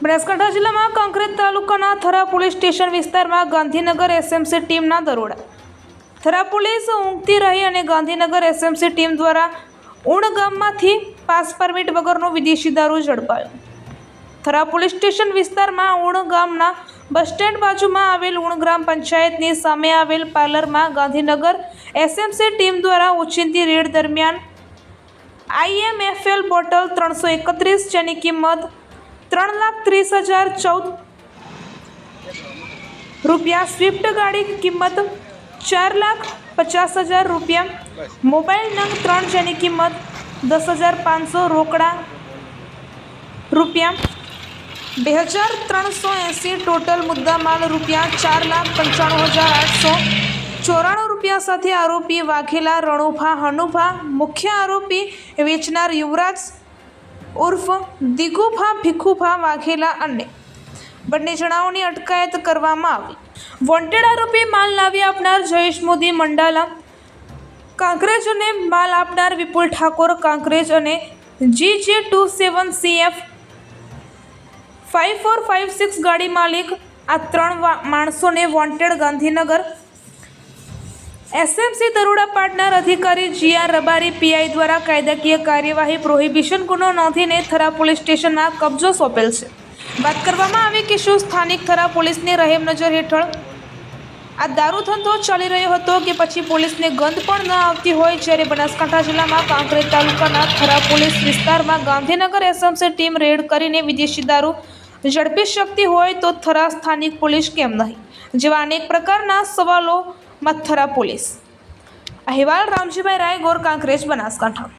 બનાસકાંઠા જિલ્લામાં કાંકરેજ તાલુકાના Thara police station વિસ્તારમાં ગાંધીનગર એસએમસી ટીમના દરોડા. થરા પોલીસ ઊંઘતી રહી અને ગાંધીનગર એસએમસી ટીમ દ્વારા ઉણ ગામમાંથી પાસ પરમિટ વગરનો વિદેશી દારૂ ઝડપાયો. થરા પોલીસ સ્ટેશન વિસ્તારમાં ઉણ ગામના બસ સ્ટેન્ડ બાજુમાં આવેલ ઉણ ગ્રામ પંચાયતની સામે આવેલ પાર્લરમાં ગાંધીનગર એસએમસી ટીમ દ્વારા ઓચિંતી રેડ દરમિયાન આઈએમએફએલ બોટલ ત્રણસો એકત્રીસ જેની કિંમત ત્રણ લાખ ત્રીસ હજાર ચૌદ રૂપિયા સ્વિફ્ટ ગાડી કિંમત ચાર લાખ પચાસ હજાર રૂપિયા. મોબાઈલ નંગ ત્રણ જેની કિંમત દસ હજાર પાંચસો રોકડા રૂપિયા. બે હજાર ત્રણસો એંસી ટોટલ મુદ્દામાલ રૂપિયા ચાર લાખ પંચાણું હજાર આઠસો. ચોરાણું રૂપિયા સાથે આરોપી વાઘેલા રણુભા હનુભા. મુખ્ય આરોપી વેચનાર યુવરાજ ઉર્ફ દિગુભા ભીખુભા વાઘેલા અને બંને જણાઓની અટકાયત કરવામાં આવી. વોન્ટેડ આરોપી માલ લાવી આપનાર જયેશ મોદી મંડાલા, કાંકરેજ અને માલ આપનાર વિપુલ ઠાકોર કાંકરેજ અને G J two seven C F five four five six ગાડી માલિક આ ત્રણ માણસોને વોન્ટેડ ગાંધીનગર એસએમસી દરોડા પાડનાર અધિકારી જીઆર રબારી પીઆઈ દ્વારા કાયદાકીય કાર્યવાહી પ્રોહિબિશન ગુનો નોંધીને થરા પોલીસ સ્ટેશનમાં કબજો સોંપેલ છે. વાત કરવામાં આવી કે શું સ્થાનિક થરા પોલીસની રહેમ નજર હેઠળ? આ દારૂ ધંધો ચાલી રહ્યો હતો કે પછી પોલીસને ગંધ પણ ન આવતી હોય જ્યારે બનાસકાંઠા જિલ્લામાં કાંકરેજ તાલુકાના થરા પોલીસ વિસ્તારમાં ગાંધીનગર એસએમસી ટીમ રેડ કરીને વિદેશી દારૂ ઝડપી શકતી હોય તો થરા સ્થાનિક પોલીસ કેમ નહીં? જેવા અનેક પ્રકારના સવાલોમાં થરા પોલીસ. અહેવાલ રામજીભાઈ રાય ગોર કાંકરેજ બનાસકાંઠા.